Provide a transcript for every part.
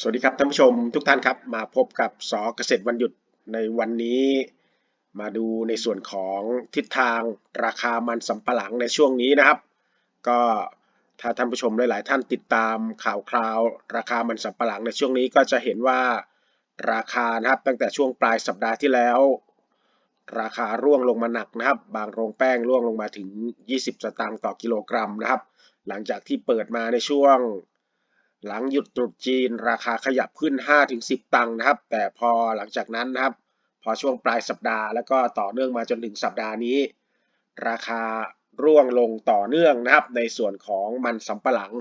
สวัสดีครับท่านผู้ชมทุกท่านครับ มาพบกับสอเกษตรวันหยุดในวันนี้ มาดูในส่วนของทิศทางราคามันสำปะหลังในช่วงนี้นะครับ ก็ถ้าท่านผู้ชมหลาย ๆ ท่านติดตามข่าวคราว ราคามันสำปะหลังในช่วงนี้ก็จะเห็นว่าราคานะครับตั้งแต่ช่วงปลายสัปดาห์ที่แล้ว ราคาร่วงลงมาหนักนะครับ บางโรงแป้งร่วงลงมาถึง 20 สตางค์ต่อกิโลกรัมนะครับ หลังจากที่เปิดมาในช่วง หลังหยุดตรุษจีนราคาขยับขึ้น 5-10 ตังค์นะครับ แต่พอหลังจากนั้นนะครับ พอช่วงปลายสัปดาห์แล้วก็ต่อเนื่องมาจนถึงสัปดาห์นี้ ราคาร่วงลงต่อเนื่องนะครับ ในส่วนของมันสำปะหลัง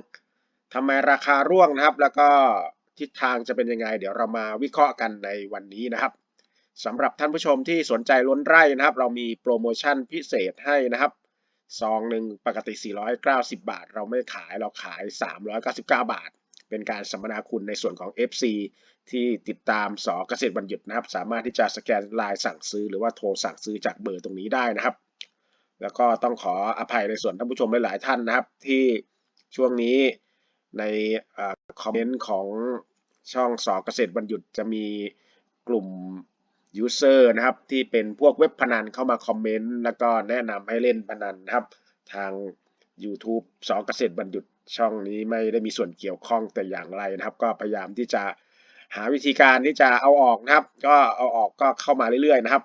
ทำไมราคาร่วงนะครับ แล้วก็ทิศทางจะเป็นยังไง เดี๋ยวเรามาวิเคราะห์กันในวันนี้นะครับสำหรับท่านผู้ชมที่สนใจล้นไร่นะครับ เรามีโปรโมชั่นพิเศษให้นะครับซองหนึ่งปกติ 490 บาท เราไม่ขายเราขาย 399 บาท เป็นการสัมมนาคุณในส่วนของ FC ที่ติดตามสอเกษตรวันหยุดนะครับ สามารถที่จะสแกนไลน์สั่งซื้อหรือว่าโทรสั่งซื้อจากเบอร์ตรงนี้ได้นะครับ แล้วก็ต้องขออภัยในส่วนท่านผู้ชมหลายๆท่านนะครับ ที่ช่วงนี้ในคอมเมนต์ของช่องสอเกษตรวันหยุดจะมีกลุ่มยูเซอร์นะครับที่เป็นพวกเว็บพนันเข้ามาคอมเมนต์แล้วก็แนะนำให้เล่นพนันนะครับ ทาง YouTube สอเกษตรบัณฑิต ช่องนี้ไม่ได้มีส่วนเกี่ยวข้องแต่อย่างไรนะครับ ก็พยายามที่จะหาวิธีการที่จะเอาออกนะครับ ก็เอาออกก็เข้ามาเรื่อยๆนะครับ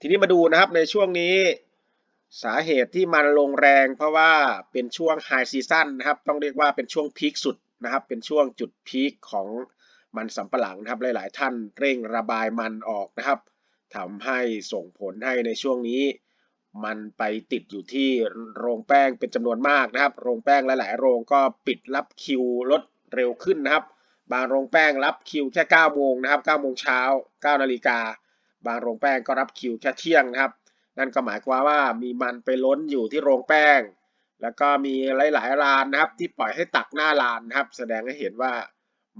ทีนี้มาดูนะครับในช่วงนี้สาเหตุที่มันลงแรงเพราะว่าเป็นช่วงไฮซีซั่นนะครับ ต้องเรียกว่าเป็นช่วงพีคสุดนะครับ เป็นช่วงจุดพีคของมันสำปะหลังนะครับ หลาย ๆ ท่านเร่งระบายมันออกนะครับทำให้ส่งผลให้ในช่วงนี้ มันไปติดอยู่ที่โรงแป้งเป็นจำนวนมากนะครับ โรงแป้งหลาย ๆ โรงก็ปิดรับคิวลดเร็วขึ้นนะครับ บางโรงแป้งรับคิวแค่9โมงนะครับ9โมงเช้า9นาฬิกา บางโรงแป้งก็รับคิวแค่เที่ยงนะครับ นั่นก็หมายความว่ามีมันไปล้นอยู่ที่โรงแป้ง แล้วก็มีหลายๆร้านนะครับ ที่ปล่อยให้ตักหน้าร้านนะครับ แสดงให้เห็นว่า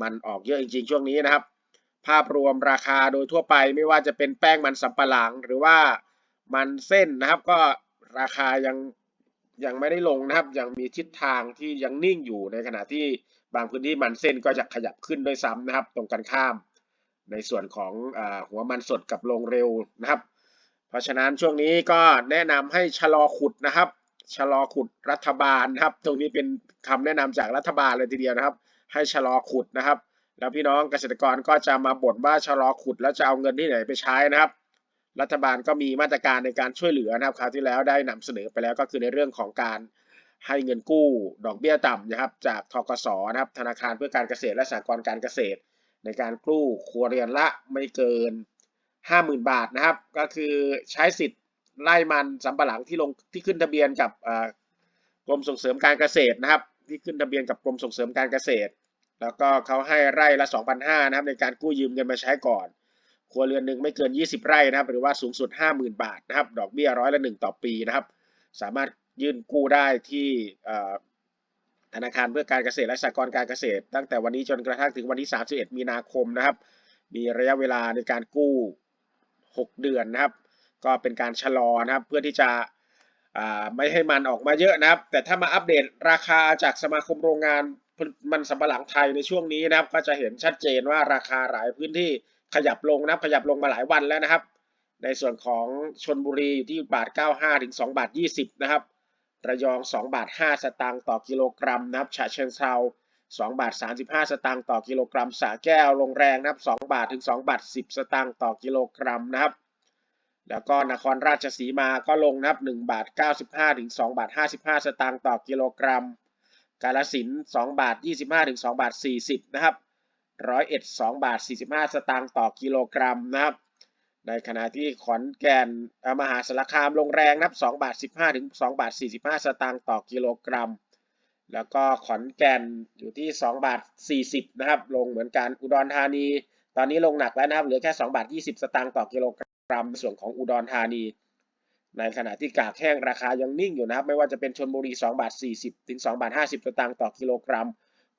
มันออกเยอะจริง ๆ ช่วงนี้นะครับ ภาพรวมราคาโดยทั่วไปไม่ว่าจะเป็นแป้งมันสำปะหลังหรือว่า มันเส้นนะครับก็ราคายังยังไม่ได้ลงนะครับ ยังมีทิศทางที่ยังนิ่งอยู่ในขณะที่บางพื้นที่มันเส้นก็จะขยับขึ้นด้วยซ้ำนะครับ ตรงกันข้าม ในส่วนของอหัวมันสดกับลงเร็วนะครับ เพราะฉะนั้นช่วงนี้ก็แนะนำให้ชะลอขุดนะครับชะลอขุดรัฐบาลนะครับ ตรงนี้เป็นคำแนะนำจากรัฐบาลเลยทีเดียวนะครับ ให้ชะลอขุดนะครับ แล้วพี่น้องเกษตรกรก็จะมาบ่นว่าชะลอขุดแล้วจะเอาเงินที่ไหนไปใช้นะครับ รัฐบาลก็มีมาตรการในการช่วยเหลือนะครับคราวที่แล้วได้นำเสนอไปแล้วก็คือในเรื่องของการให้เงินกู้ดอกเบี้ยต่ำนะครับจากทกสนะครับธนาคารเพื่อการเกษตรและสหกรณ์การเกษตร ในการกู้ครัวเรือนละไม่เกิน 50,000 บาทนะครับ ก็คือใช้สิทธิ์ไล่มันสำปะหลังที่ลงที่ขึ้นทะเบียนกับกรมส่งเสริมการเกษตรนะครับ ที่ขึ้นทะเบียนกับกรมส่งเสริมการเกษตร แล้วก็เขาให้ไร่ละ 2,500นะครับในการกู้ยืมเงินมาใช้ก่อน ครัวเรือนหนึ่งไม่เกิน 20 ไร่นะครับ หรือว่าสูงสุด 50,000 บาทนะครับ ดอกเบี้ยร้อยละ1ต่อปีนะครับ สามารถยื่นกู้ได้ที่ธนาคารเพื่อการเกษตรและสหกรณ์การเกษตร ตั้งแต่วันนี้จนกระทั่งถึงวันที่ 31 มีนาคมนะครับ มีระยะเวลาในการกู้ 6 เดือนนะครับ ก็เป็นการชะลอนะครับเพื่อที่จะไม่ให้มันออกมาเยอะนะครับ แต่ถ้ามาอัปเดตราคาจากสมาคมโรงงานมันสำปะหลังไทยในช่วงนี้นะครับ ก็จะเห็นชัดเจนว่าราคาหลายพื้นที่ ขยับลงนับขยับลงมาหลายวันแล้วนะครับ ในส่วนของชนบุรีอยู่ที่บาท 95 ถึง 2 บาท 20 นะครับ ระยอง 2 บาท 5 สตางค์ต่อกิโลกรัมนะครับฉะเชิงเทรา2 บาท 35 สตางค์ต่อกิโลกรัมสาแก้วลงแรงนะครับ 2 บาทถึง 2 บาท 10 สตางค์ต่อกิโลกรัมนะครับ แล้วก็นครราชสีมาก็ลงนะครับ1บาท 95 ถึง 2 บาท 55 สตางค์ต่อกิโลกรัม กาลสิน2บาท 25 ถึง 2 บาท 40 นะครับ ร้อยเอ็ด2บาท45สตางค์ต่อกิโลกรัมนะครับ ในขณะที่ขอนแก่นมหาสารคามลงแรงนะครับ2บาท15ถึง2บาท45สตางค์ต่อกิโลกรัม แล้วก็ขอนแก่นอยู่ที่2บาท40นะครับลงเหมือนกันอุดรธานี ตอนนี้ลงหนักแล้วนะครับเหลือแค่2บาท20สตางค์ต่อกิโลกรัมในส่วนของอุดรธานีในขณะที่กากแห้งราคายังนิ่งอยู่นะครับ ไม่ว่าจะเป็นชนบุรี 2 บาท 40 ถึง 2 บาท 50สตางค์ต่อกิโลกรัม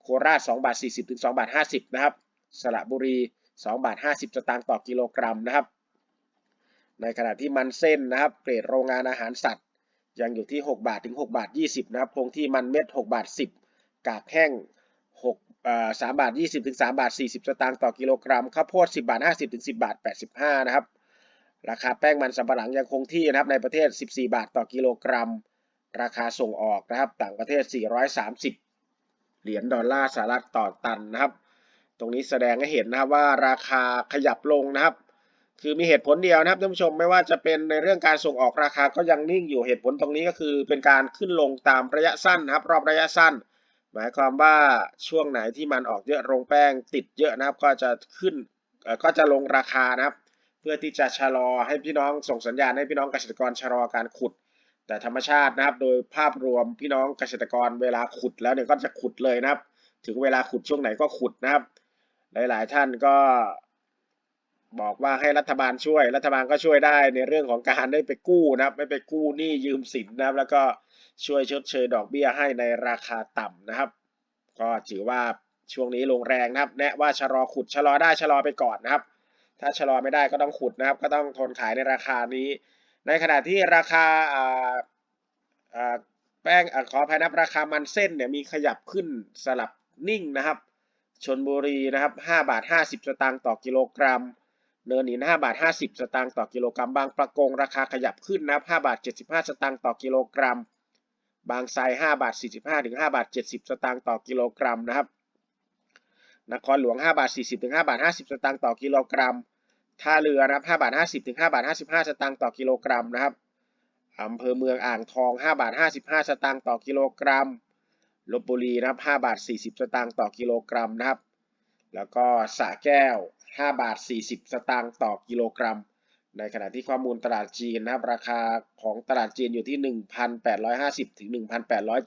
โคราช2บาท40ถึง2บาท50นะครับสระบุรี2บาท50สตางค์ต่อกิโลกรัมนะครับ ในขณะที่มันเส้นนะครับเกรดโรงงานอาหารสัตว์ ยังอยู่ที่ 6 บาทถึง6บาท 20นะครับคงที่มันเม็ด 6 บาท 10 กากแห้งหกอ่าสามบาทยี่สิบถึงสามบาทสี่สิบสตางค์ต่อกิโลกรัมข้าวโพดสิบาทห้าสิบถึงสิบาทแปดสิบห้านะครับ ราคาแป้งมันสำปะหลังยังคงที่นะครับในประเทศ 14 บาทต่อกิโลกรัม ราคาส่งออกนะครับต่างประเทศ 430 เหรียญดอลลาร์สหรัฐต่อตันนะครับ ตรงนี้แสดงให้เห็นนะครับว่าราคาขยับลงนะครับ คือมีเหตุผลเดียวนะครับท่านผู้ชมไม่ว่าจะเป็นในเรื่องการส่งออกราคาก็ยังนิ่งอยู่เหตุผลตรงนี้ก็คือเป็นการขึ้นลงตามระยะสั้นนะครับ รอบระยะสั้น หมายความว่าช่วงไหนที่มันออกเยอะโรงแป้งติดเยอะนะครับ ก็จะขึ้นก็จะลงราคานะครับ เพื่อที่จะชะลอให้พี่น้องส่งสัญญาณให้พี่น้องเกษตรกรชะลอการขุด แต่ธรรมชาตินะครับ โดยภาพรวมพี่น้องเกษตรกรเวลาขุดแล้วเนี่ยก็จะขุดเลยนะครับ ถึงเวลาขุดช่วงไหนก็ขุดนะครับ หลายๆท่านก็บอกว่าให้รัฐบาลช่วย รัฐบาลก็ช่วยได้ในเรื่องของการได้ไปกู้นะครับ ไม่ไปกู้หนี้ยืมสินนะครับ แล้วก็ช่วยชดเชยดอกเบี้ยให้ในราคาต่ำนะครับ ก็ถือว่าช่วงนี้ลงแรงนะครับ แนะว่าชะลอขุดชะลอได้ชะลอไปก่อนนะครับ ถ้าชะลอไม่ได้ก็ต้องขุดนะครับ ก็ต้องทนขายในราคานี้ ในขณะที่ราคาแป้งอขออภัยนะครับราคามันเส้นเนี่ยมีขยับขึ้นสลับนิ่งนะครับชนบุรีนะครับ5บาท 50 สตางค์ต่อกิโลกรัม เนินหิน5บาท 50 สตางค์ต่อกิโลกรัม บางประกงราคาขยับขึ้นนะครับ5บาท 75 สตางค์ต่อกิโลกรัม บางไทร5บาท 45ถึง5บาท 70 สตางค์ต่อกิโลกรัมนะครับนครหลวง5บาท 40ถึง5บาท 50 สตางค์ต่อกิโลกรัม ท่าเรือนะครับ5บาท50ถึง5บาท55 สตางค์ต่อกิโลกรัมนะครับอำเภอเมืองอ่างทอง5บาท55 สตางค์ต่อกิโลกรัมลบบุรีนะครับ5บาท40 สตางค์ต่อกิโลกรัมนะครับ แล้วก็สระแก้ว 5 บาท 40 สตางค์ต่อกิโลกรัม ในขณะที่ข้อมูลตลาดจีนนะครับราคาของตลาดจีนอยู่ที่ 1,850ถึง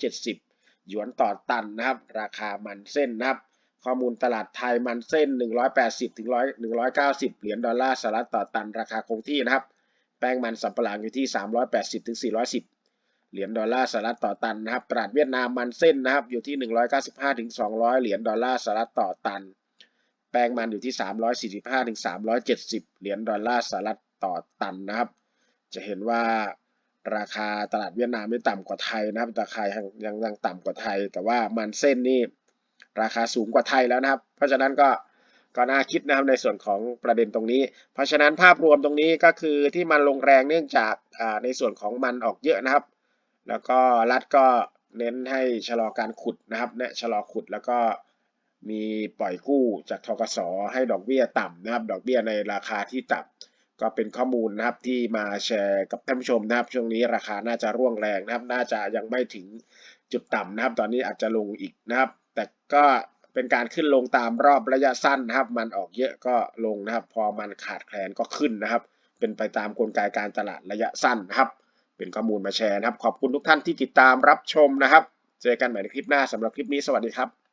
1,870 หยวนต่อตันนะครับ ราคามันเส้นนะครับ ข้อมูลตลาดไทยมันเส้น 180ถึง100 190 เหรียญดอลลาร์สหรัฐต่อตันราคาคงที่นะครับ แป้งมันสำปะหลังอยู่ที่ 380ถึง410 เหรียญดอลลาร์สหรัฐต่อตันนะครับ ตลาดเวียดนามมันเส้นนะครับอยู่ที่ 195ถึง200 เหรียญดอลลาร์สหรัฐต่อตัน แป้งมันอยู่ที่ 345ถึง370 เหรียญดอลลาร์สหรัฐต่อตันนะครับ จะเห็นว่าราคาตลาดเวียดนามไม่ต่ำกว่าไทยนะครับราคายังยังต่ำกว่าไทย แต่ว่ามันเส้นนี่ ราคาสูงกว่าไทยแล้วนะครับ เพราะฉะนั้นก็ก็น่าคิดนะครับในส่วนของประเด็นตรงนี้ เพราะฉะนั้นภาพรวมตรงนี้ก็คือที่มันลงแรงเนื่องจากในส่วนของมันออกเยอะนะครับ แล้วก็รัฐก็เน้นให้ชะลอการขุดนะครับเนี่ยชะลอขุดแล้วก็มีปล่อยกู้จากทกสให้ดอกเบี้ยต่ำนะครับ ดอกเบี้ยในราคาที่ต่ำก็เป็นข้อมูลนะครับที่มาแชร์กับท่านผู้ชมนะครับ ช่วงนี้ราคาน่าจะร่วงแรงนะครับ น่าจะยังไม่ถึงจุดต่ำนะครับ ตอนนี้อาจจะลงอีกนะครับ แต่ก็เป็นการขึ้นลงตามรอบระยะสั้นนะครับ มันออกเยอะก็ลงนะครับ พอมันขาดแคลนก็ขึ้นนะครับ เป็นไปตามกลไกการตลาดระยะสั้นนะครับ เป็นข้อมูลมาแชร์นะครับ ขอบคุณทุกท่านที่ติดตามรับชมนะครับ เจอกันใหม่ในคลิปหน้าสำหรับคลิปนี้สวัสดีครับ